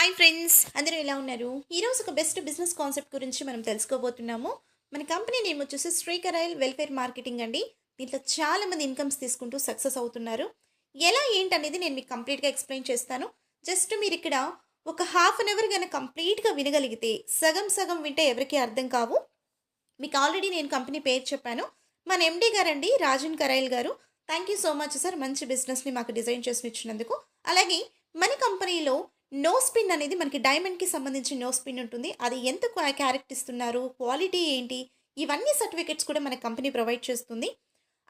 Hi friends అందరూ ఎలా ఉన్నారు? ఈరోజు ఒక బెస్ట్ బిజినెస్ కాన్సెప్ట్ గురించి మనం తెలుసుకోబోతున్నాము. మన కంపెనీ నేమ్ వచ్చేసి శ్రీకరైల్ వెల్ఫేర్ మార్కెటింగ్ అండి. దీంట్లో చాలా మంది ఇన్కమ్స్ తీసుకుంటూ సక్సెస్ అవుతున్నారు. ఎలా ఏంటనేది నేను మీకు కంప్లీట్గా ఎక్స్ప్లెయిన్ చేస్తాను. జస్ట్ మీరు ఇక్కడ ఒక హాఫ్ అన్ అవర్ కనుక కంప్లీట్గా వినగలిగితే సగం సగం వింటే ఎవరికి అర్థం కావు. మీకు ఆల్రెడీ నేను కంపెనీ పేరు చెప్పాను. మన ఎండీ గారండి Rajan Karail garu. Thank you so much sir మంచి బిజినెస్ని మాకు డిజైన్ చేసి ఇచ్చినందుకు. అలాగే మన కంపెనీలో నో స్పిన్ అనేది మనకి డైమండ్కి సంబంధించిన నో స్పిన్ ఉంటుంది. అది ఎంత క్యారెక్ట్ ఇస్తున్నారు? క్వాలిటీ ఏంటి? ఇవన్నీ సర్టిఫికెట్స్ కూడా మన కంపెనీ ప్రొవైడ్ చేస్తుంది.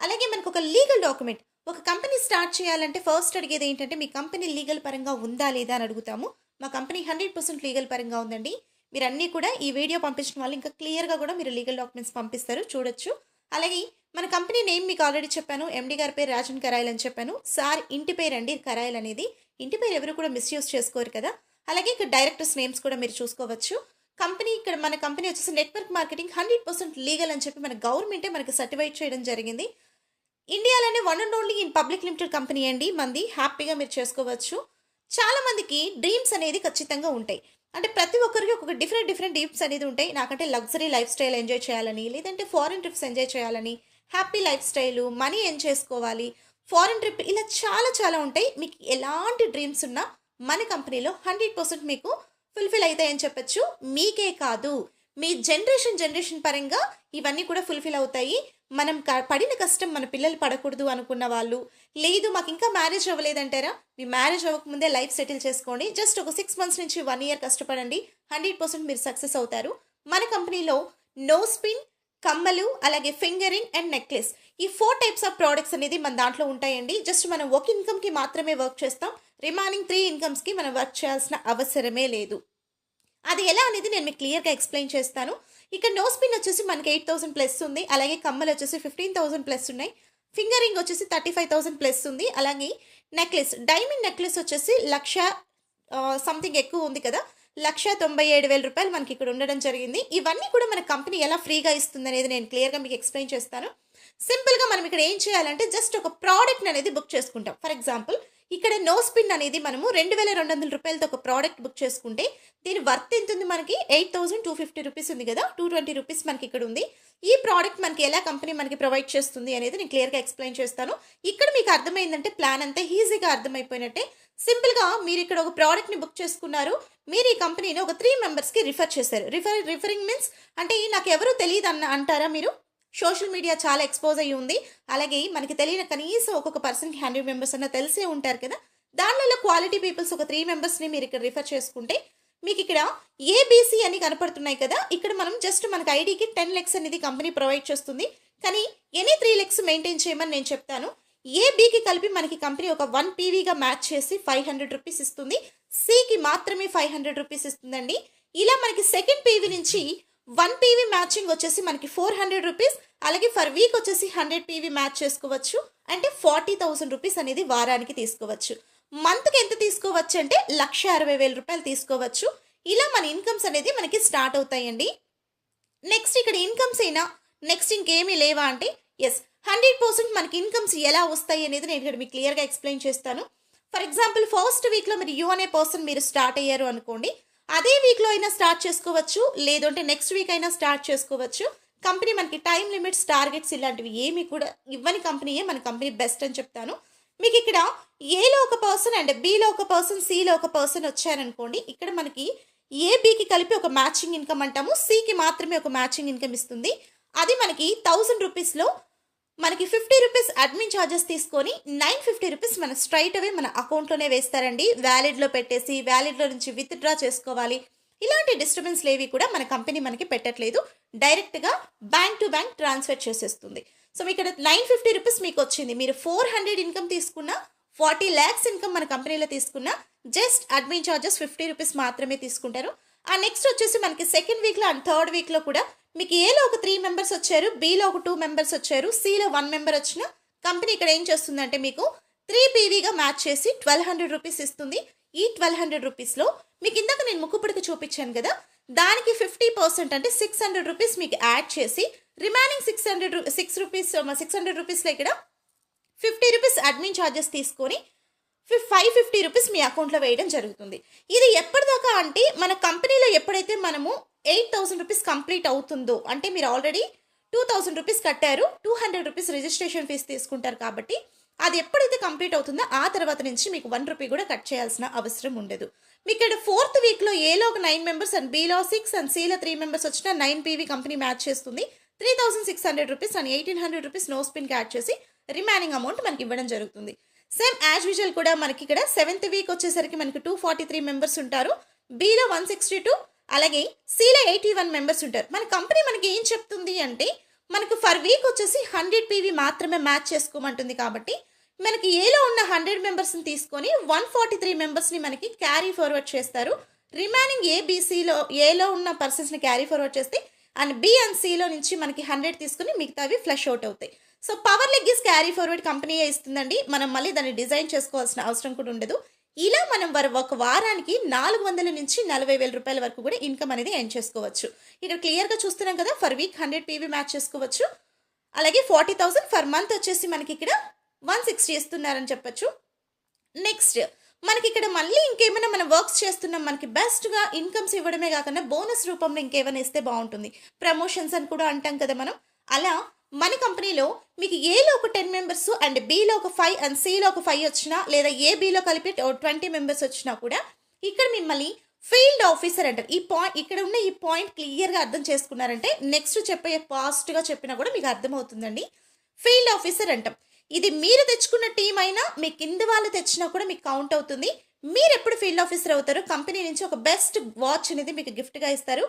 అలాగే మనకు ఒక లీగల్ డాక్యుమెంట్ ఒక కంపెనీ స్టార్ట్ చేయాలంటే ఫస్ట్ అడిగేది ఏంటంటే మీ కంపెనీ లీగల్ పరంగా ఉందా లేదా అని అడుగుతాము. మా కంపెనీ హండ్రెడ్ పర్సెంట్ లీగల్ పరంగా ఉందండి. మీరు అన్నీ కూడా ఈ వీడియో పంపించిన వాళ్ళు ఇంకా క్లియర్గా కూడా మీరు లీగల్ డాక్యుమెంట్స్ పంపిస్తారు చూడొచ్చు. అలాగే మన కంపెనీ నేమ్ మీకు ఆల్రెడీ చెప్పాను. ఎండి గారి పేరు రాజన్ కరాయల్ అని చెప్పాను. సార్ ఇంటి పేరు అండి కరాయల్ అనేది. ఇంటి పేరు ఎవరు కూడా మిస్యూజ్ చేసుకోరు కదా. అలాగే ఇక్కడ డైరెక్టర్స్ నేమ్స్ కూడా మీరు చూసుకోవచ్చు. కంపెనీ ఇక్కడ మన కంపెనీ వచ్చేసి network marketing hundred percent legal అని చెప్పి మన గవర్నమెంటే మనకి సర్టిఫైడ్ చేయడం జరిగింది. ఇండియాలోనే one and only in public limited company అండి మంది. హ్యాపీగా మీరు చేసుకోవచ్చు. చాలామందికి డ్రీమ్స్ అనేది ఖచ్చితంగా ఉంటాయి. అంటే ప్రతి ఒక్కరికి ఒక డిఫరెంట్ డిఫరెంట్ డ్రీమ్స్ అనేది ఉంటాయి. నాకంటే లగ్జరీ లైఫ్ స్టైల్ ఎంజాయ్ చేయాలని లేదంటే ఫారిన్ ట్రిప్స్ ఎంజాయ్ చేయాలని happy life style money earn చేసుకోవాలి. ఫారిన్ ట్రిప్ ఇలా చాలా చాలా ఉంటాయి. మీకు ఎలాంటి డ్రీమ్స్ ఉన్నా మన కంపెనీలో హండ్రెడ్ పర్సెంట్ మీకు ఫుల్ఫిల్ అవుతాయని చెప్పొచ్చు. మీకే కాదు. మీ జనరేషన్ జనరేషన్ పరంగా ఇవన్నీ కూడా ఫుల్ఫిల్ అవుతాయి. మనం క- పడిన కష్టం మన పిల్లలు పడకూడదు అనుకున్న వాళ్ళు లేదు మాకు ఇంకా మ్యారేజ్ అవ్వలేదంటారా? మీ మ్యారేజ్ అవ్వకముందే లైఫ్ సెటిల్ చేసుకోండి. జస్ట్ ఒక సిక్స్ మంత్స్ నుంచి వన్ ఇయర్ కష్టపడండి. హండ్రెడ్ పర్సెంట్ మీరు సక్సెస్ అవుతారు. మన కంపెనీలో నో స్పిన్ కమ్మలు అలాగే ఫింగరింగ్ అండ్ నెక్లెస్. ఈ ఫోర్ టైప్స్ ఆఫ్ ప్రోడక్ట్స్ అనేది మన దాంట్లో ఉంటాయండి. జస్ట్ మనం ఒక ఇన్కమ్కి మాత్రమే వర్క్ చేస్తాం. రిమైనింగ్ త్రీ ఇన్కమ్స్కి మనం వర్క్ చేయాల్సిన అవసరమే లేదు. అది ఎలా అనేది నేను మీకు క్లియర్గా ఎక్స్ప్లెయిన్ చేస్తాను. ఇక్కడ నో స్పిన్ వచ్చేసి మనకి ఎయిట్ థౌసండ్ ప్లస్ ఉంది. అలాగే కమ్మలు వచ్చేసి ఫిఫ్టీన్ థౌసండ్ ప్లస్ ఉన్నాయి. ఫింగరింగ్ వచ్చేసి థర్టీ ఫైవ్ థౌసండ్ ప్లస్ ఉంది. అలాగే నెక్లెస్ డైమండ్ నెక్లెస్ వచ్చేసి లక్ష సంథింగ్ ఎక్కువ ఉంది కదా. లక్ష తొంభై ఏడు వేల రూపాయలు మనకి ఇక్కడ ఉండడం జరిగింది. ఇవన్నీ కూడా మన కంపెనీ ఎలా ఫ్రీగా ఇస్తుంది అనేది నేను క్లియర్గా మీకు ఎక్స్ప్లెయిన్ చేస్తాను. సింపుల్గా మనం ఇక్కడ ఏం చేయాలంటే జస్ట్ ఒక ప్రోడక్ట్ అనేది బుక్ చేసుకుంటాం. ఫర్ ఎగ్జాంపుల్ ఇక్కడ నో స్పిన్ అనేది మనము రెండు వేల రెండు వందల రూపాయలతో ఒక ప్రోడక్ట్ బుక్ చేసుకుంటే దీని వర్త్ ఎంత ఉంది మనకి? Eight thousand two fifty rupees ఉంది కదా? టూ ట్వంటీ రూపీస్ మనకి ఇక్కడ ఉంది. ఈ ప్రోడక్ట్ మనకి ఎలా కంపెనీ మనకి ప్రొవైడ్ చేస్తుంది అనేది నేను క్లియర్గా ఎక్స్ప్లెయిన్ చేస్తాను. ఇక్కడ మీకు అర్థమైందంటే ప్లాన్ అంతా ఈజీగా అర్థమైపోయినట్టే. సింపుల్గా మీరు ఇక్కడ ఒక ప్రోడక్ట్ని బుక్ చేసుకున్నారు. మీరు ఈ కంపెనీని ఒక త్రీ మెంబర్స్కి రిఫర్ చేశారు. రిఫర్ రిఫరింగ్ మీన్స్ అంటే నాకు ఎవరు తెలియదు అన్న అంటారా మీరు? సోషల్ మీడియా చాలా ఎక్స్పోజ్ అయ్యి ఉంది. అలాగే మనకి తెలియని కనీసం ఒక్కొక్క పర్సన్కి హండ్రెడ్ మెంబర్స్ అన్న తెలిసే ఉంటారు కదా. దానిలో క్వాలిటీ పీపుల్స్ ఒక త్రీ మెంబర్స్ని మీరు ఇక్కడ రిఫర్ చేసుకుంటే మీకు ఇక్కడ ఏబీసీ అని కనపడుతున్నాయి కదా. ఇక్కడ మనం జస్ట్ మనకి ఐడికి టెన్ లెక్స్ అనేది కంపెనీ ప్రొవైడ్ చేస్తుంది. కానీ ఎనీ త్రీ లెక్స్ మెయింటైన్ చేయమని నేను చెప్తాను. ఏబీకి కలిపి మనకి కంపెనీ ఒక వన్ పీవీగా మ్యాచ్ చేసి ఫైవ్ హండ్రెడ్ రూపీస్ ఇస్తుంది. సికి మాత్రమే ఫైవ్ హండ్రెడ్ రూపీస్ ఇస్తుందండి. ఇలా మనకి సెకండ్ పీవీ నుంచి వన్ పీవీ మ్యాచింగ్ వచ్చేసి మనకి ఫోర్ హండ్రెడ్ రూపీస్ అలాగే ఫర్ వీక్ వచ్చేసి హండ్రెడ్ పీవీ మ్యాచ్ చేసుకోవచ్చు. అంటే ఫార్టీ థౌసండ్ రూపీస్ అనేది వారానికి తీసుకోవచ్చు. మంత్కి ఎంత తీసుకోవచ్చు అంటే లక్ష అరవై వేల రూపాయలు తీసుకోవచ్చు. ఇలా మన ఇన్కమ్స్ అనేది మనకి స్టార్ట్ అవుతాయండి. నెక్స్ట్ ఇక్కడ ఇన్కమ్స్ అయినా నెక్స్ట్ ఇంకేమీ లేవా అంటే ఎస్ హండ్రెడ్ పర్సెంట్ మనకి ఇన్కమ్స్ ఎలా వస్తాయి అనేది నేను ఇక్కడ మీకు క్లియర్గా ఎక్స్ప్లెయిన్ చేస్తాను. ఫర్ ఎగ్జాంపుల్ ఫస్ట్ వీక్లో మీరు యూ అనే పర్సన్ మీరు స్టార్ట్ అయ్యారు అనుకోండి అదే వీక్లో అయినా స్టార్ట్ చేసుకోవచ్చు లేదంటే నెక్స్ట్ వీక్ అయినా స్టార్ట్ చేసుకోవచ్చు. కంపెనీ మనకి టైం లిమిట్స్ టార్గెట్స్ ఇలాంటివి ఏమి కూడా ఇవ్వని కంపెనీయే మన కంపెనీ బెస్ట్ అని చెప్తాను. మీకు ఇక్కడ ఏలో ఒక పర్సన్ అండ్ బిలో ఒక పర్సన్ సిలో ఒక పర్సన్ వచ్చారనుకోండి ఇక్కడ మనకి ఏ కలిపి ఒక మ్యాచింగ్ ఇన్కమ్ అంటాము. సికి మాత్రమే ఒక మ్యాచింగ్ ఇన్కమ్ ఇస్తుంది. అది మనకి థౌజండ్ రూపీస్లో మనకి ఫిఫ్టీ అడ్మిన్ ఛార్జెస్ తీసుకొని నైన్ ఫిఫ్టీ రూపీస్ మన స్ట్రైట్ అవే మన అకౌంట్లోనే వేస్తారండి. వ్యాలిడ్లో పెట్టేసి వ్యాలిడ్లో నుంచి విత్డ్రా చేసుకోవాలి. ఇలాంటి డిస్టర్బెన్స్ లేవి కూడా మన కంపెనీ మనకి పెట్టట్లేదు. డైరెక్ట్గా బ్యాంక్ టు బ్యాంక్ ట్రాన్స్ఫర్ చేసేస్తుంది. సో ఇక్కడ నైన్ ఫిఫ్టీ రూపీస్ మీకు వచ్చింది. మీరు ఫోర్ హండ్రెడ్ ఇన్కమ్ తీసుకున్న ఫార్టీ ల్యాక్స్ ఇన్కమ్ మన కంపెనీలో తీసుకున్న just admin charges fifty rupees మాత్రమే తీసుకుంటారు. ఆ నెక్స్ట్ వచ్చేసి మనకి సెకండ్ వీక్లో అండ్ థర్డ్ వీక్లో కూడా మీకు ఏలో ఒక త్రీ మెంబర్స్ వచ్చారు బీలో ఒక టూ మెంబర్స్ వచ్చారు సిలో వన్ మెంబర్ వచ్చిన కంపెనీ ఇక్కడ ఏం చేస్తుందంటే మీకు త్రీ పీవీగా మ్యాచ్ చేసి ట్వెల్వ్ హండ్రెడ్ రూపీస్ ఇస్తుంది. ఈ ట్వెల్వ్ హండ్రెడ్ రూపీస్లో మీకు ఇందాక నేను ముక్కుపుడికి చూపించాను కదా దానికి ఫిఫ్టీ పర్సెంట్ అంటే సిక్స్ హండ్రెడ్ రూపీస్ మీకు యాడ్ చేసి remaining six hundred six rupees six hundred రూపీస్లో ఇక్కడ ఫిఫ్టీ రూపీస్ అడ్మిన్ ఛార్జెస్ తీసుకొని ఫైవ్ ఫిఫ్టీ రూపీస్ మీ అకౌంట్లో వేయడం జరుగుతుంది. ఇది ఎప్పటిదాకా అంటే మన కంపెనీలో ఎప్పుడైతే మనము ఎయిట్ థౌసండ్ రూపీస్ కంప్లీట్ అవుతుందో అంటే మీరు ఆల్రెడీ టూ థౌసండ్ రూపీస్ కట్టారు. Two hundred rupees registration fee తీసుకుంటారు కాబట్టి అది ఎప్పుడైతే కంప్లీట్ అవుతుందో ఆ తర్వాత నుంచి మీకు వన్ రూపీ కూడా కట్ చేయాల్సిన అవసరం ఉండదు. మీకు ఇక్కడ ఫోర్త్ వీక్లో ఏలో ఒక నైన్ మెంబర్స్ అండ్ బీలో సిక్స్ అండ్ సీలో త్రీ మెంబర్స్ వచ్చిన నైన్ పీవీ కంపెనీ మ్యాచ్ చేస్తుంది. Three thousand six hundred rupees and eighteen hundred rupees nose స్పిన్కి add చేసి రిమైనింగ్ అమౌంట్ మనకి ఇవ్వడం జరుగుతుంది. సేమ్ యాజ్ యూజువల్ కూడా మనకి ఇక్కడ సెవెంత్ వీక్ వచ్చేసరికి మనకి టూ ఫార్టీ త్రీ మెంబర్స్ ఉంటారు. బీలో వన్ సిక్స్టీ టూ అలాగే సీలో ఎయిటీ వన్ మెంబర్స్ ఉంటారు. మన కంపెనీ మనకి ఏం చెప్తుంది అంటే మనకు ఫర్ వీక్ వచ్చేసి హండ్రెడ్ పీవీ మాత్రమే మ్యాచ్ చేసుకోమంటుంది కాబట్టి మనకి ఏలో ఉన్న హండ్రెడ్ మెంబర్స్ని తీసుకొని వన్ ఫార్టీ త్రీ మెంబర్స్ని మనకి క్యారీ ఫార్వర్డ్ చేస్తారు. రిమైనింగ్ ఏబీసీలో ఏలో ఉన్న పర్సన్స్ని క్యారీ ఫార్వర్డ్ చేస్తే అండ్ బి అండ్ సిలో నుంచి మనకి హండ్రెడ్ తీసుకుని మిగతావి ఫ్లష్ అవుట్ అవుతాయి. So power legs carry forward కంపెనీయే ఇస్తుందండి. మనం మళ్ళీ దాన్ని డిజైన్ చేసుకోవాల్సిన అవసరం కూడా ఉండదు. ఇలా మనం వర ఒక వారానికి నాలుగు వందల నుంచి నలభై వేల రూపాయల వరకు కూడా ఇన్కమ్ అనేది ఎన్ చేసుకోవచ్చు. ఇక్కడ క్లియర్గా చూస్తున్నాం కదా for week hundred PV match చేసుకోవచ్చు. అలాగే ఫార్టీ థౌసండ్ ఫర్ మంత్ వచ్చేసి మనకి ఇక్కడ వన్ సిక్స్టీ ఇస్తున్నారని చెప్పొచ్చు. నెక్స్ట్ మనకి ఇక్కడ మళ్ళీ ఇంకేమైనా మనం వర్క్స్ చేస్తున్నాం మనకి బెస్ట్గా ఇన్కమ్స్ ఇవ్వడమే కాకుండా బోనస్ రూపంలో ఇంకేమైనా ఇస్తే బాగుంటుంది. ప్రమోషన్స్ అని కూడా అంటాం కదా మనం. అలా మన కంపెనీలో మీకు ఏలో ఒక టెన్ మెంబర్స్ అండ్ బీలో ఒక ఫైవ్ అండ్ సిలో ఒక ఫైవ్ వచ్చినా లేదా ఏ బీలో కలిపి ట్వంటీ మెంబర్స్ వచ్చినా కూడా ఇక్కడ మిమ్మల్ని ఫీల్డ్ ఆఫీసర్ అంటారు. ఈ పాయింట్ ఇక్కడ ఉన్న ఈ పాయింట్ క్లియర్గా అర్థం చేసుకున్నారంటే నెక్స్ట్ చెప్పే పాస్ట్గా చెప్పినా కూడా మీకు అర్థమవుతుందండి. ఫీల్డ్ ఆఫీసర్ అంటాం. ఇది మీరు తెచ్చుకున్న టీం అయినా మీ కింద వాళ్ళు తెచ్చినా కూడా మీకు కౌంట్ అవుతుంది. మీరు ఎప్పుడు ఫీల్డ్ ఆఫీసర్ అవుతారు? కంపెనీ నుంచి ఒక బెస్ట్ వాచ్ అనేది మీకు గిఫ్ట్గా ఇస్తారు.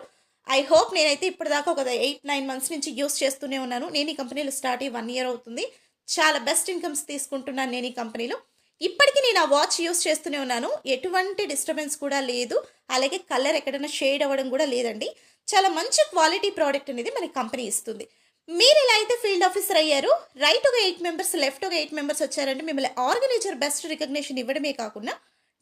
ఐ హోప్ నేనైతే ఇప్పటిదాకా ఒక ఎయిట్ నైన్ మంత్స్ నుంచి యూస్ చేస్తూనే ఉన్నాను. నేను ఈ కంపెనీలో స్టార్ట్ అయ్యి వన్ ఇయర్ అవుతుంది. చాలా బెస్ట్ ఇన్కమ్స్ తీసుకుంటున్నాను నేను ఈ కంపెనీలో ఇప్పటికీ నేను ఆ వాచ్ యూస్ చేస్తూనే ఉన్నాను. ఎటువంటి డిస్టర్బెన్స్ కూడా లేదు. అలాగే కలర్ ఎక్కడైనా షేడ్ అవ్వడం కూడా లేదండి. చాలా మంచి క్వాలిటీ ప్రోడక్ట్ అనేది మనకి కంపెనీ ఇస్తుంది. మీరు ఇలా అయితే ఫీల్డ్ ఆఫీసర్ అయ్యారు రైట్ ఒక ఎయిట్ మెంబర్స్ లెఫ్ట్ ఒక ఎయిట్ మెంబర్స్ వచ్చారంటే మిమ్మల్ని ఆర్గనైజర్ బెస్ట్ రికగ్నిషన్ ఇవ్వడమే కాకుండా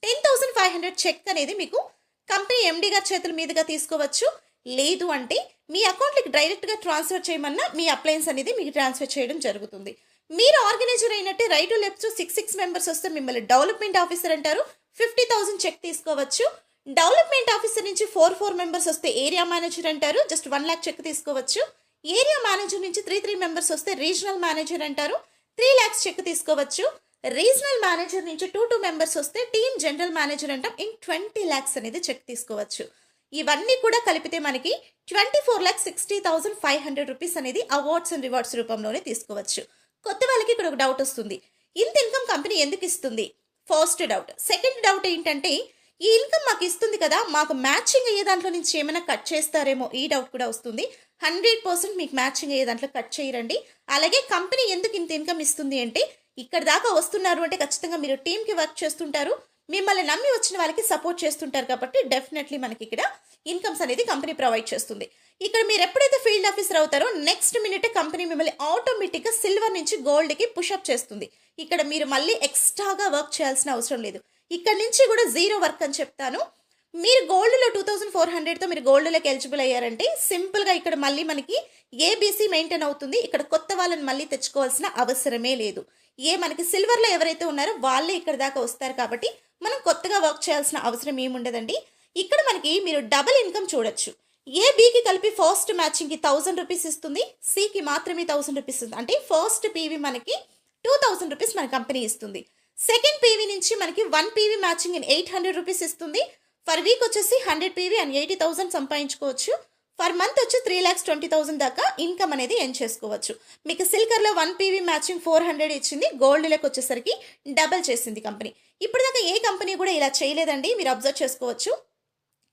ten thousand five hundred cheque అనేది మీకు కంపెనీ ఎండీ గారి చేతుల మీదుగా తీసుకోవచ్చు. లేదు అంటే మీ అకౌంట్కి డైరెక్ట్గా ట్రాన్స్ఫర్ చేయమన్నా మీ అప్లయన్స్ అనేది మీకు ట్రాన్స్ఫర్ చేయడం జరుగుతుంది. మీరు ఆర్గనైజర్ అయినట్టే right left six six members వస్తే మిమ్మల్ని డెవలప్మెంట్ ఆఫీసర్ అంటారు. ఫిఫ్టీ థౌసండ్ చెక్ తీసుకోవచ్చు. డెవలప్మెంట్ ఆఫీసర్ నుంచి ఫోర్ ఫోర్ మెంబర్స్ వస్తే ఏరియా మేనేజర్ అంటారు. జస్ట్ వన్ ల్యాక్ చెక్ తీసుకోవచ్చు. ఏరియా మేనేజర్ నుంచి త్రీ త్రీ మెంబర్స్ వస్తే రీజనల్ మేనేజర్ అంటారు. త్రీ ల్యాక్స్ చెక్ తీసుకోవచ్చు. రీజనల్ మేనేజర్ నుంచి టూ టూ మెంబర్స్ వస్తే టీమ్ జనరల్ మేనేజర్ అంటాం. ఇన్ ట్వంటీ ల్యాక్స్ అనేది చెక్ తీసుకోవచ్చు. ఇవన్నీ కూడా కలిపితే మనకి twenty four lakh sixty thousand five hundred rupees అనేది అవార్డ్స్ అండ్ రివార్డ్స్ రూపంలోనే తీసుకోవచ్చు. కొత్త వాళ్ళకి ఇక్కడ ఒక డౌట్ వస్తుంది. ఇంత ఇన్కమ్ కంపెనీ ఎందుకు ఇస్తుంది? ఫస్ట్ డౌట్ సెకండ్ డౌట్ ఏంటంటే ఈ ఇన్కమ్ మాకు ఇస్తుంది కదా మాకు మ్యాచింగ్ అయ్యే దాంట్లో నుంచి ఏమైనా కట్ చేస్తారేమో ఈ డౌట్ కూడా వస్తుంది. హండ్రెడ్ పర్సెంట్ మీకు మ్యాచింగ్ అయ్యే దాంట్లో కట్ చేయరండి. అలాగే కంపెనీ ఎందుకు ఇంత ఇన్కమ్ ఇస్తుంది అంటే ఇక్కడ దాకా వస్తున్నారు అంటే ఖచ్చితంగా మీరు టీంకి వర్క్ చేస్తుంటారు. మిమ్మల్ని నమ్మి వచ్చిన వాళ్ళకి సపోర్ట్ చేస్తుంటారు కాబట్టి డెఫినెట్లీ మనకి ఇక్కడ ఇన్కమ్స్ అనేది కంపెనీ ప్రొవైడ్ చేస్తుంది. ఇక్కడ మీరు ఎప్పుడైతే ఫీల్డ్ ఆఫీసర్ అవుతారో నెక్స్ట్ మినిట్ కంపెనీ మిమ్మల్ని ఆటోమేటిక్గా సిల్వర్ నుంచి గోల్డ్కి పుషప్ చేస్తుంది. ఇక్కడ మీరు మళ్ళీ ఎక్స్ట్రాగా వర్క్ చేయాల్సిన అవసరం లేదు. ఇక్కడ నుంచి కూడా జీరో వర్క్ అని చెప్తాను. మీరు గోల్డ్లో టూ థౌసండ్ ఫోర్ హండ్రెడ్తో మీరు గోల్డ్లోకి ఎలిజిబుల్ అయ్యారంటే సింపుల్గా ఇక్కడ మళ్ళీ మనకి ఏబీసీ మెయింటైన్ అవుతుంది. ఇక్కడ కొత్త వాళ్ళని మళ్ళీ తెచ్చుకోవాల్సిన అవసరమే లేదు. ఏ మనకి సిల్వర్లో ఎవరైతే ఉన్నారో వాళ్ళే ఇక్కడ దాకా వస్తారు కాబట్టి మనం కొత్తగా వర్క్ చేయాల్సిన అవసరం ఏముండదండి? ఇక్కడ మనకి మీరు డబుల్ ఇన్కమ్ చూడొచ్చు. ఏ బీకి కలిపి ఫస్ట్ మ్యాచింగ్కి థౌసండ్ రూపీస్ ఇస్తుంది. సికి మాత్రమే థౌసండ్ రూపీస్ ఇస్తుంది. అంటే ఫస్ట్ పీవీ మనకి టూ థౌసండ్ రూపీస్ మన కంపెనీ ఇస్తుంది. సెకండ్ పీవీ నుంచి మనకి one PV matching eight hundred rupees ఇస్తుంది. ఫర్ వీక్ వచ్చేసి hundred PV and eighty thousand సంపాదించుకోవచ్చు. పర్ మంత్ వచ్చి త్రీ ల్యాక్స్ ట్వంటీ థౌసండ్ దాకా ఇన్కమ్ అనేది ఎన్ చేసుకోవచ్చు. మీకు సిల్కర్లో one PV matching four hundred ఇచ్చింది గోల్డ్లోకి వచ్చేసరికి డబల్ చేసింది కంపెనీ ఇప్పుడు దాకా ఏ కంపెనీ కూడా ఇలా చేయలేదండి మీరు అబ్జర్వ్ చేసుకోవచ్చు.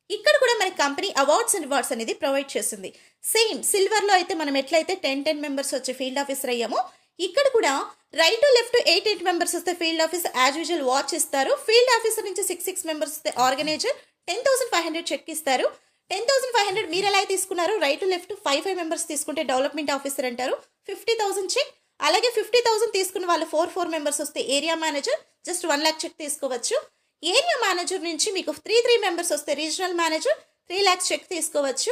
ఇక్కడ కూడా మన కంపెనీ అవార్డ్స్ అండ్ రివార్డ్స్ అనేది ప్రొవైడ్ చేస్తుంది. సేమ్ సిల్వర్లో అయితే మనం ఎట్లయితే టెన్ టెన్ మెంబర్స్ వచ్చి ఫీల్డ్ ఆఫీసర్ అయ్యామో ఇక్కడ కూడా right to left eight eight members వస్తే field office as usual watch ఇస్తారు. ఫీల్డ్ ఆఫీసర్ నుంచి సిక్స్ సిక్స్ మెంబర్స్ వస్తే organiser ten thousand five hundred cheque ఇస్తారు. టెన్ థౌసండ్ ఫైవ్ హండ్రెడ్ మీరు ఎలా తీసుకున్నారు right left five five members తీసుకుంటే development officer అంటారు. Fifty thousand check. అలాగే ఫిఫ్టీ థౌసండ్ తీసుకున్న వాళ్ళు ఫోర్ ఫోర్ మెంబర్స్ వస్తే area manager just one lakh check తీసుకోవచ్చు. ఏరియా మేనేజర్ నుంచి మీకు త్రీ త్రీ మెంబర్స్ వస్తే regional manager three lakhs check తీసుకోవచ్చు.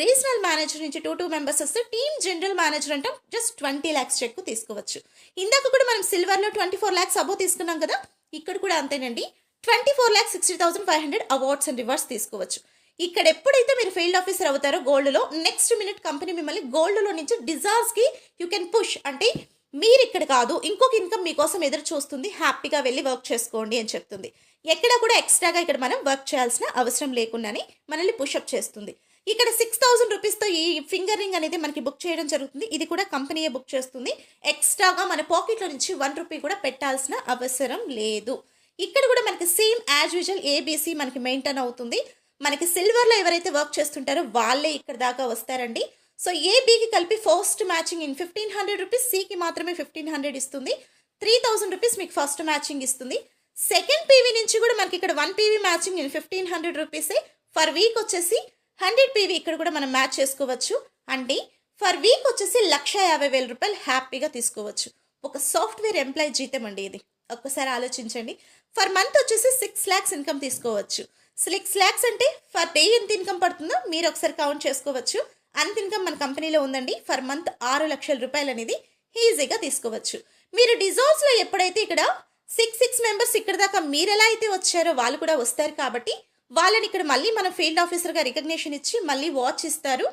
రీజనల్ మేనేజర్ నుంచి టూ టూ మెంబర్స్ వస్తే టీమ్ జనరల్ మేనేజర్ అంటాం జస్ట్ ట్వంటీ ల్యాక్స్ చెక్ తీసుకోవచ్చు. ఇందాక కూడా మనం సిల్వర్లో ట్వంటీ ఫోర్ ల్యాక్స్ అబో తీసుకున్నాం కదా ఇక్కడ కూడా అంతేనండి. Twenty four lakhs sixty thousand five hundred awards and rewards తీసుకోవచ్చు. ఇక్కడ ఎప్పుడైతే మీరు ఫీల్డ్ ఆఫీసర్ అవుతారో గోల్డ్లో నెక్స్ట్ మినిట్ కంపెనీ మిమ్మల్ని గోల్డ్లో నుంచి డిజార్స్కి యూ కెన్ పుష్ అంటే మీరు ఇక్కడ కాదు ఇంకొక ఇన్కమ్ మీకోసం ఎదురు చూస్తుంది హ్యాపీగా వెళ్ళి వర్క్ చేసుకోండి అని చెప్తుంది. ఎక్కడ కూడా ఎక్స్ట్రాగా ఇక్కడ మనం వర్క్ చేయాల్సిన అవసరం లేకుండానే మనల్ని పుషప్ చేస్తుంది. ఇక్కడ సిక్స్ థౌసండ్ రూపీస్తో ఈ ఫింగర్ రింగ్ అనేది మనకి బుక్ చేయడం జరుగుతుంది. ఇది కూడా కంపెనీయే బుక్ చేస్తుంది. ఎక్స్ట్రాగా మన పాకెట్లో నుంచి వన్ రూపీ కూడా పెట్టాల్సిన అవసరం లేదు. ఇక్కడ కూడా మనకి సేమ్ యాజ్ యూజువల్ ఏబీసీ మనకి మెయింటైన్ అవుతుంది. మనకి సిల్వర్లో ఎవరైతే వర్క్ చేస్తుంటారో వాళ్ళే ఇక్కడ దాకా వస్తారండి. సో ఏబీకి కలిపి first matching in fifteen hundred rupees సికి మాత్రమే ఫిఫ్టీన్ హండ్రెడ్ ఇస్తుంది. త్రీ థౌసండ్ రూపీస్ మీకు ఫస్ట్ మ్యాచింగ్ ఇస్తుంది. సెకండ్ పీవీ నుంచి కూడా మనకి ఇక్కడ one PV matching in fifteen hundred రూపీసే ఫర్ వీక్ వచ్చేసి హండ్రెడ్ పీవీ ఇక్కడ కూడా మనం మ్యాచ్ చేసుకోవచ్చు. అండి ఫర్ వీక్ వచ్చేసి లక్ష యాభై వేల రూపాయలు హ్యాపీగా తీసుకోవచ్చు. ఒక సాఫ్ట్వేర్ ఎంప్లాయీ జీతం అండి ఇది. ఒక్కసారి ఆలోచించండి. ఫర్ మంత్ వచ్చేసి సిక్స్ ల్యాక్స్ ఇన్కమ్ తీసుకోవచ్చు. సిక్స్ ల్యాక్స్ అంటే ఫర్ డే ఎంత ఇన్కమ్ పడుతుందో మీరు ఒకసారి కౌంట్ చేసుకోవచ్చు. అంత ఇన్కమ్ మన కంపెనీలో ఉందండి. ఫర్ మంత్ ఆరు లక్షల రూపాయలు అనేది ఈజీగా తీసుకోవచ్చు. మీరు డిజోర్స్లో ఎప్పుడైతే ఇక్కడ సిక్స్ సిక్స్ మెంబర్స్ ఇక్కడ దాకా మీరు ఎలా అయితే వచ్చారో వాళ్ళు కూడా వస్తారు కాబట్టి వాళ్ళని ఇక్కడ మళ్ళీ మన ఫీల్డ్ ఆఫీసర్గా రికగ్నేషన్ ఇచ్చి మళ్ళీ వాచ్ ఇస్తారు.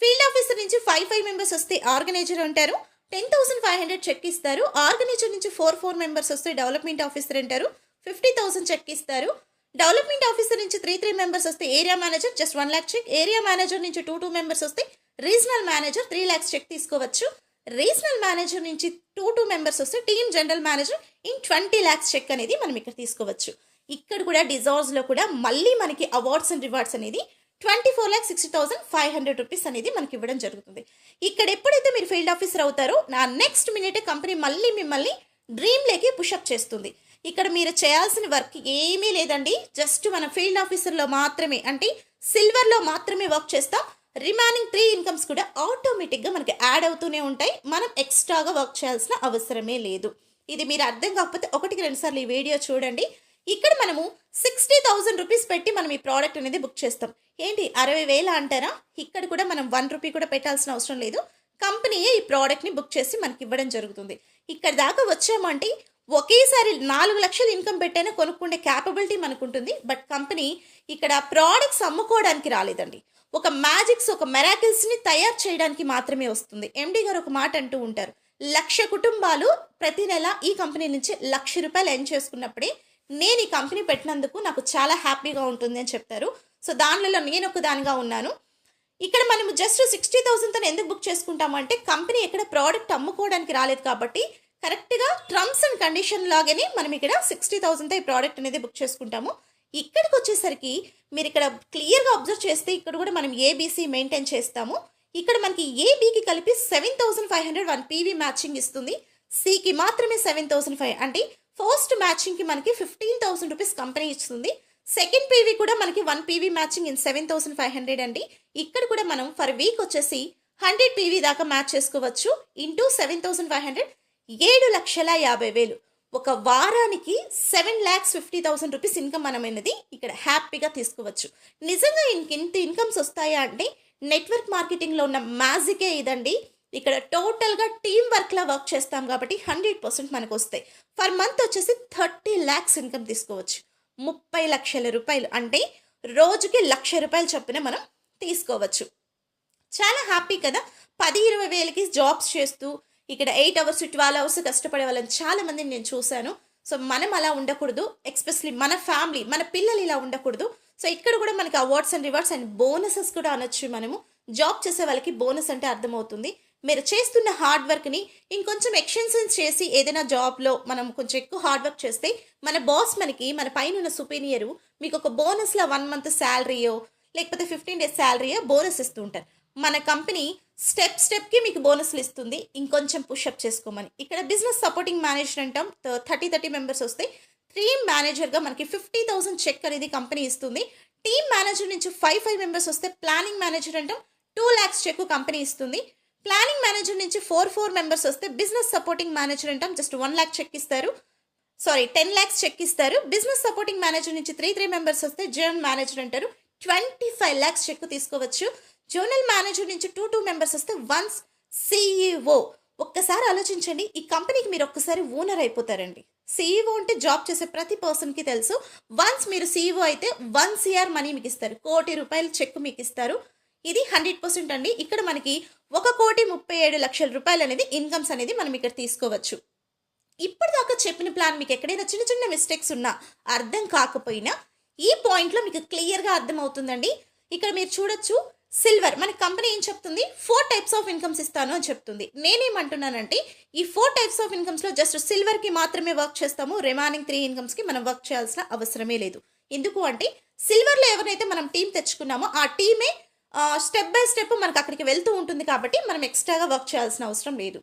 ఫీల్డ్ ఆఫీసర్ నుంచి ఫైవ్ ఫైవ్ మెంబర్స్ వస్తే ఆర్గనైజర్ ఉంటారు ten thousand five hundred check ఇస్తారు. ఆర్గనైజర్ నుంచి ఫోర్ ఫోర్ మెంబర్స్ వస్తే డెవలప్మెంట్ ఆఫీసర్ అంటారు. ఫిఫ్టీ థౌసండ్ చెక్ ఇస్తారు. డెవలప్మెంట్ ఆఫీసర్ నుంచి త్రీ త్రీ మెంబర్స్ వస్తే area manager just one lakh check. Area manager నుంచి టూ టూ మెంబర్స్ వస్తే regional manager three lakhs check తీసుకోవచ్చు. రీజనల్ మేనేజర్ నుంచి two two members వస్తే team general manager in twenty lakhs check అనేది మనం ఇక్కడ తీసుకోవచ్చు. ఇక్కడ కూడా డిజార్వ్స్లో కూడా మళ్ళీ మనకి అవార్డ్స్ అండ్ రివార్డ్స్ అనేది twenty four lakh sixty thousand five hundred rupees అనేది మనకి ఇవ్వడం జరుగుతుంది. ఇక్కడ ఎప్పుడైతే మీరు ఫీల్డ్ ఆఫీసర్ అవుతారో నా నెక్స్ట్ మినిట్ కంపెనీ మళ్ళీ మిమ్మల్ని డ్రీమ్లోకి పుషప్ చేస్తుంది. ఇక్కడ మీరు చేయాల్సిన వర్క్ ఏమీ లేదండి. జస్ట్ మన ఫీల్డ్ ఆఫీసర్లో మాత్రమే అంటే సిల్వర్లో మాత్రమే వర్క్ చేస్తాం. రిమైనింగ్ త్రీ ఇన్కమ్స్ కూడా ఆటోమేటిక్గా మనకి యాడ్ అవుతూనే ఉంటాయి. మనం ఎక్స్ట్రాగా వర్క్ చేయాల్సిన అవసరమే లేదు. ఇది మీరు అర్థం కాకపోతే ఒకటికి రెండుసార్లు ఈ వీడియో చూడండి. ఇక్కడ మనము సిక్స్టీ థౌజండ్ రూపీస్ పెట్టి మనం ఈ ప్రోడక్ట్ అనేది బుక్ చేస్తాం. ఏంటి? అరవై వేల అంటారా? ఇక్కడ కూడా మనం వన్ రూపీ కూడా పెట్టాల్సిన అవసరం లేదు. కంపెనీయే ఈ ప్రోడక్ట్ని బుక్ చేసి మనకి ఇవ్వడం జరుగుతుంది. ఇక్కడ దాకా వచ్చామంటే ఒకేసారి నాలుగు లక్షలు ఇన్కమ్ పెట్టైనా కొనుక్కుండే క్యాపబిలిటీ మనకు ఉంటుంది బట్ కంపెనీ ఇక్కడ ప్రోడక్ట్స్ అమ్ముకోవడానికి రాలేదండి. ఒక మ్యాజిక్స్ ఒక మెరాకిల్స్ని తయారు చేయడానికి మాత్రమే వస్తుంది. ఎండి గారు ఒక మాట అంటూ ఉంటారు. లక్ష కుటుంబాలు ప్రతి నెల ఈ కంపెనీ నుంచి లక్ష రూపాయలు ఎర్న్ చేసుకున్నప్పుడే నేను ఈ కంపెనీ పెట్టినందుకు నాకు చాలా హ్యాపీగా ఉంటుంది అని చెప్తారు. సో దానిలో నేను ఒక దానిగా ఉన్నాను. ఇక్కడ మనం జస్ట్ సిక్స్టీ థౌసండ్తో ఎందుకు బుక్ చేసుకుంటామంటే కంపెనీ ఎక్కడ ప్రోడక్ట్ అమ్ముకోవడానికి రాలేదు కాబట్టి కరెక్ట్గా ట్రమ్స్ అండ్ కండిషన్ లాగానే మనం ఇక్కడ సిక్స్టీ థౌసండ్తో ఈ ప్రోడక్ట్ అనేది బుక్ చేసుకుంటాము. ఇక్కడికి వచ్చేసరికి మీరు ఇక్కడ క్లియర్గా అబ్జర్వ్ చేస్తే ఇక్కడ కూడా మనం ఏబీసీ మెయింటైన్ చేస్తాము. ఇక్కడ మనకి ఏబీకి కలిపి seven thousand five hundred one PV matching ఇస్తుంది. సికి మాత్రమే సెవెన్ థౌసండ్ ఫైవ్ అంటే ఫస్ట్ మ్యాచింగ్కి మనకి ఫిఫ్టీన్ థౌసండ్ రూపీస్ కంపెనీ ఇస్తుంది. సెకండ్ పీవీ కూడా మనకి one PV matching in seven thousand five hundred అండి. ఇక్కడ కూడా మనం ఫర్ వీక్ వచ్చేసి హండ్రెడ్ పీవీ దాకా మ్యాచ్ చేసుకోవచ్చు into seven thousand five hundred ఏడు లక్షల యాభై వేలు. ఒక వారానికి seven lakhs fifty thousand rupees income మనమైనది ఇక్కడ హ్యాపీగా తీసుకోవచ్చు. నిజంగా ఇంకెంత ఇన్కమ్స్ వస్తాయా అంటే నెట్వర్క్ మార్కెటింగ్లో ఉన్న మ్యాజికే ఇదండి. ఇక్కడ టోటల్గా టీం వర్క్లా వర్క్ చేస్తాం కాబట్టి హండ్రెడ్ పర్సెంట్ మనకు వస్తాయి ఫర్ మంత్ వచ్చేసి థర్టీ ల్యాక్స్ ఇన్కమ్ తీసుకోవచ్చు. ముప్పై లక్షల రూపాయలు అంటే రోజుకి లక్ష రూపాయలు చొప్పున మనం తీసుకోవచ్చు. చాలా హ్యాపీ కదా? పది ఇరవై వేలకి జాబ్స్ చేస్తూ ఇక్కడ ఎయిట్ అవర్స్ ట్వెల్వ్ అవర్స్ కష్టపడే వాళ్ళని చాలా మందిని నేను చూశాను. సో మనం అలా ఉండకూడదు. ఎక్స్పెషలీ మన ఫ్యామిలీ మన పిల్లలు ఇలా ఉండకూడదు. సో ఇక్కడ కూడా మనకి awards and rewards and bonuses కూడా అనొచ్చు మనము. జాబ్ చేసే వాళ్ళకి బోనస్ అంటే అర్థమవుతుంది. మీరు చేస్తున్న హార్డ్ వర్క్ని ఇంకొంచెం ఎక్స్టెన్షన్స్ చేసి ఏదైనా జాబ్లో మనం కొంచెం ఎక్కువ హార్డ్ వర్క్ చేస్తే మన బాస్ మనకి మన పైన ఉన్న సుపీనియరు మీకు ఒక బోనస్లో వన్ మంత్ శాలరీయో లేకపోతే ఫిఫ్టీన్ డేస్ శాలరీయో బోనస్ ఇస్తూ ఉంటారు. మన కంపెనీ స్టెప్ స్టెప్కి మీకు బోనస్లు ఇస్తుంది. ఇంకొంచెం పుషప్ చేసుకోమని. ఇక్కడ బిజినెస్ సపోర్టింగ్ మేనేజర్ అంటాం. థర్టీ థర్టీ మెంబర్స్ వస్తాయి టీమ్ మేనేజర్గా మనకి ఫిఫ్టీ థౌసండ్ చెక్ అనేది కంపెనీ ఇస్తుంది. టీమ్ మేనేజర్ నుంచి ఫైవ్ ఫైవ్ మెంబర్స్ వస్తే ప్లానింగ్ మేనేజర్ అంటాం. టూ ల్యాక్స్ చెక్ కంపెనీ ఇస్తుంది. ప్లానింగ్ మేనేజర్ నుంచి ఫోర్ ఫోర్ మెంబర్స్ వస్తే బిజినెస్ సపోర్టింగ్ మేనేజర్ అంటాం. జస్ట్ వన్ ల్యాక్ చెక్ ఇస్తారు. సారీ టెన్ ల్యాక్స్ చెక్ ఇస్తారు. బిజినెస్ సపోర్టింగ్ మేనేజర్ నుంచి త్రీ త్రీ మెంబర్స్ వస్తే జనరల్ మేనేజర్ అంటారు. ట్వంటీ ఫైవ్ ల్యాక్స్ చెక్ తీసుకోవచ్చు. జోనల్ మేనేజర్ నుంచి టూ టూ మెంబర్స్ వస్తే వన్స్ సిఈఓ ఒక్కసారి ఆలోచించండి ఈ కంపెనీకి మీరు ఒక్కసారి ఓనర్ అయిపోతారండి. సీఈఓ అంటే జాబ్ చేసే ప్రతి పర్సన్కి తెలుసు. వన్స్ మీరు సీఈఓ అయితే వన్ సిఆర్ మనీ మీకు ఇస్తారు. కోటి రూపాయల చెక్ మీకు ఇస్తారు. ఇది హండ్రెడ్ పర్సెంట్ అండి. ఇక్కడ మనకి ఒక కోటి ముప్పై ఏడు లక్షల రూపాయలు అనేది ఇన్కమ్స్ అనేది మనం ఇక్కడ తీసుకోవచ్చు. ఇప్పటిదాకా చెప్పిన ప్లాన్ మీకు ఎక్కడైనా చిన్న చిన్న మిస్టేక్స్ ఉన్నా అర్థం కాకపోయినా ఈ పాయింట్లో మీకు క్లియర్గా అర్థమవుతుందండి. ఇక్కడ మీరు చూడొచ్చు సిల్వర్ మన కంపెనీ ఏం చెప్తుంది? ఫోర్ టైప్స్ ఆఫ్ ఇన్కమ్స్ ఇస్తాను అని చెప్తుంది. నేనేమంటున్నానంటే ఈ ఫోర్ టైప్స్ ఆఫ్ ఇన్కమ్స్లో జస్ట్ సిల్వర్కి మాత్రమే వర్క్ చేస్తాము రిమైనింగ్ త్రీ ఇన్కమ్స్కి మనం వర్క్ చేయాల్సిన అవసరమే లేదు. ఎందుకు అంటే సిల్వర్లో ఎవరైతే మనం టీం తెచ్చుకున్నామో ఆ టీమే స్టెప్ బై స్టెప్ మనకు అక్కడికి వెళ్తూ ఉంటుంది కాబట్టి మనం ఎక్స్ట్రాగా వర్క్ చేయాల్సిన అవసరం లేదు.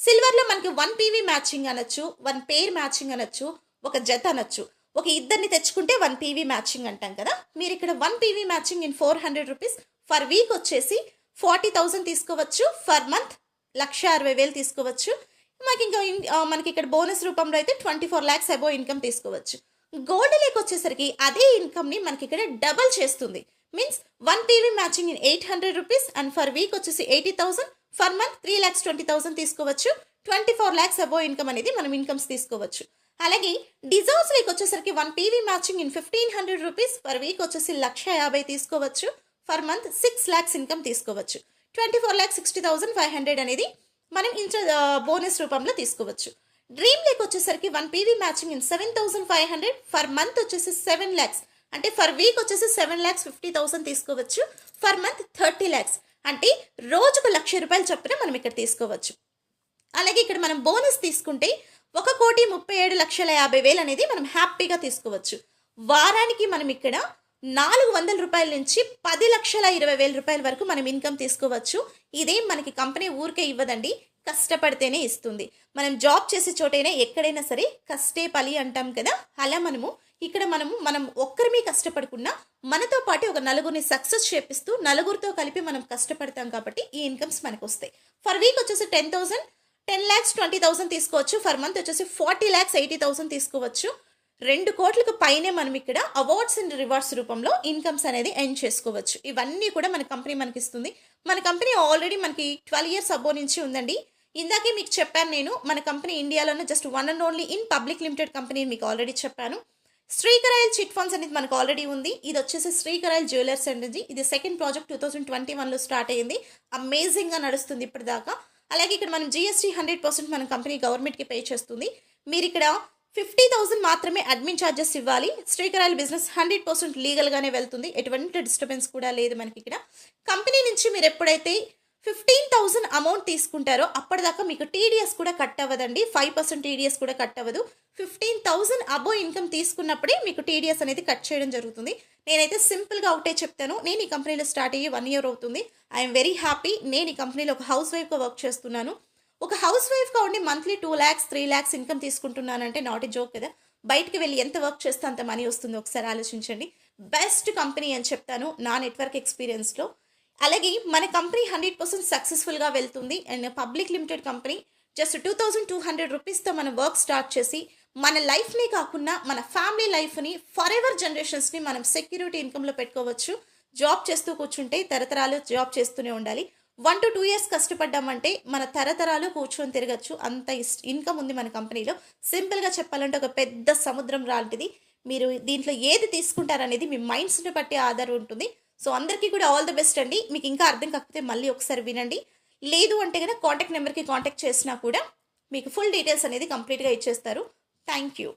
సిల్వర్లో మనకి వన్ పీవీ మ్యాచింగ్ అనొచ్చు వన్ పేర్ మ్యాచింగ్ అనొచ్చు ఒక జత అనొచ్చు. ఒక ఇద్దరిని తెచ్చుకుంటే వన్ పీవీ మ్యాచింగ్ అంటాం కదా? మీరు ఇక్కడ one PV matching in four hundred rupees for week వచ్చేసి ఫార్టీ థౌసండ్ తీసుకోవచ్చు ఫర్ మంత్ లక్ష అరవై వేలు తీసుకోవచ్చు. మాకు ఇంకా మనకి ఇక్కడ బోనస్ రూపంలో అయితే twenty four lakhs above income తీసుకోవచ్చు. గోల్డ్ లేక్ వచ్చేసరికి అదే ఇన్కమ్ని మనకి ఇక్కడ డబల్ చేస్తుంది. Means one PV matching in eight hundred rupees and for week వచ్చేసి eighty thousand for month three lakhs twenty thousand తీసుకోవచ్చు. Twenty four lakhs above income అనేది మనం ఇన్కమ్స్ తీసుకోవచ్చు. అలాగే డిజర్వ్స్ లేక్ వచ్చేసరికి one PV matching in fifteen hundred rupees per week వచ్చేసి లక్ష యాభై తీసుకోవచ్చు. For month six lakhs income తీసుకోవచ్చు. Twenty four lakhs sixty thousand five hundred అనేది మనం ఇంట్ర బోనస్ రూపంలో తీసుకోవచ్చు. డ్రీమ్ లేక్ వచ్చేసరికి one PV matching in seven thousand five hundred for month వచ్చేసి సెవెన్ ల్యాక్స్ అంటే ఫర్ వీక్ వచ్చేసి సెవెన్ ల్యాక్స్ ఫిఫ్టీ థౌసండ్ తీసుకోవచ్చు. ఫర్ మంత్ థర్టీ ల్యాక్స్ అంటే రోజుకు లక్ష రూపాయలు చొప్పున మనం ఇక్కడ తీసుకోవచ్చు. అలాగే ఇక్కడ మనం బోనస్ తీసుకుంటే ఒక కోటి ముప్పై ఏడు లక్షల యాభై వేలు అనేది మనం హ్యాపీగా తీసుకోవచ్చు. వారానికి మనం ఇక్కడ నాలుగు వందల రూపాయల నుంచి పది లక్షల ఇరవై వేల రూపాయల వరకు మనం ఇన్కమ్ తీసుకోవచ్చు. ఇదేం మనకి కంపెనీ ఊరికే ఇవ్వదండి. కష్టపడితేనే ఇస్తుంది. మనం జాబ్ చేసే చోటైనా ఎక్కడైనా సరే కష్టే పలి అంటాం కదా. అలా మనము ఇక్కడ మనము మనం ఒక్కరిమే కష్టపడకుండా మనతో పాటు ఒక నలుగురిని సక్సెస్ చేపిస్తూ నలుగురితో కలిపి మనం కష్టపడతాం కాబట్టి ఈ ఇన్కమ్స్ మనకు వస్తాయి ఫర్ వీక్ వచ్చేసి ten thousand ten lakhs twenty thousand తీసుకోవచ్చు. ఫర్ మంత్ వచ్చేసి ఫార్టీ ల్యాక్స్ ఎయిటీ థౌసండ్ తీసుకోవచ్చు. రెండు కోట్లకు పైనే మనం ఇక్కడ అవార్డ్స్ అండ్ రివార్డ్స్ రూపంలో ఇన్కమ్స్ అనేది ఎండ్ చేసుకోవచ్చు. ఇవన్నీ కూడా మన కంపెనీ మనకి ఇస్తుంది మన కంపెనీ ఆల్రెడీ మనకి ట్వెల్వ్ ఇయర్స్ అబో నుంచి ఉందండి. ఇందాకే మీకు చెప్పాను నేను మన కంపెనీ ఇండియాలోనే just one and only in public limited company మీకు ఆల్రెడీ చెప్పాను. శ్రీకరాయల్ చిట్ ఫండ్స్ అనేది మనకు ఆల్రెడీ ఉంది. ఇది వచ్చేసి శ్రీకరాయల్ జ్యువెలర్స్ అనేది ఇది. Second project two thousand twenty వన్లో స్టార్ట్ అయ్యింది. అమేజింగ్గా నడుస్తుంది ఇప్పటిదాకా. అలాగే ఇక్కడ మనం జిఎస్టీ హండ్రెడ్ పర్సెంట్ మన కంపెనీ గవర్నమెంట్కి పే చేస్తుంది. మీరు ఇక్కడ ఫిఫ్టీ థౌసండ్ మాత్రమే అడ్మిన్ ఛార్జెస్ ఇవ్వాలి. శ్రీకరాయల బిజినెస్ హండ్రెడ్ పర్సెంట్ లీగల్గానే వెళ్తుంది. ఎటువంటి డిస్టర్బెన్స్ కూడా లేదు మనకి ఇక్కడ. కంపెనీ నుంచి మీరు ఎప్పుడైతే ఫిఫ్టీన్ థౌసండ్ అమౌంట్ తీసుకుంటారో అప్పటిదాకా మీకు టీడీఎస్ కూడా కట్ అవ్వదండి. ఫైవ్ పర్సెంట్ టీడీఎస్ కూడా కట్ అవ్వదు. ఫిఫ్టీన్ థౌసండ్ అబో ఇన్కమ్ తీసుకున్నప్పుడే మీకు టీడీఎస్ అనేది కట్ చేయడం జరుగుతుంది. నేనైతే సింపుల్గా ఒకటే చెప్తాను. నేను ఈ కంపెనీలో స్టార్ట్ అయ్యి వన్ ఇయర్ అవుతుంది. I'm very happy. నేను ఈ కంపెనీలో ఒక హౌస్ వైఫ్గా వర్క్ చేస్తున్నాను. ఒక హౌస్ వైఫ్గా ఉండి monthly two lakhs three lakhs income తీసుకుంటున్నానంటే not a joke కదా. బయటికి వెళ్ళి ఎంత వర్క్ చేస్తే అంత మనీ వస్తుందో ఒకసారి ఆలోచించండి. బెస్ట్ కంపెనీ అని చెప్తాను నా నెట్వర్క్ ఎక్స్పీరియన్స్లో అలాగే మన కంపెనీ హండ్రెడ్ పర్సెంట్ సక్సెస్ఫుల్గా వెళ్తుంది and public limited company just two thousand two hundred రూపీస్తో మన వర్క్ స్టార్ట్ చేసి మన లైఫ్నే కాకుండా మన ఫ్యామిలీ లైఫ్ని ఫర్ ఎవర్ జనరేషన్స్ని మనం సెక్యూరిటీ ఇన్కంలో పెట్టుకోవచ్చు. జాబ్ చేస్తూ కూర్చుంటే తరతరాలు జాబ్ చేస్తూనే ఉండాలి. వన్ టు టూ ఇయర్స్ కష్టపడ్డామంటే మన తరతరాలు కూర్చొని తిరగచ్చు. అంత ఇన్కమ్ ఉంది మన కంపెనీలో. సింపుల్గా చెప్పాలంటే ఒక పెద్ద సముద్రం లాంటిది. మీరు దీంట్లో ఏది తీసుకుంటారనేది మీ మైండ్స్ని బట్టి ఆధారం ఉంటుంది. సో అందరికీ కూడా ఆల్ ద బెస్ట్ అండి. మీకు ఇంకా అర్థం కాకపోతే మళ్ళీ ఒకసారి వినండి. లేదు అంటే కనుక కాంటాక్ట్ నెంబర్కి కాంటాక్ట్ చేసినా కూడా మీకు ఫుల్ డీటెయిల్స్ అనేది కంప్లీట్గా ఇచ్చేస్తారు. Thank you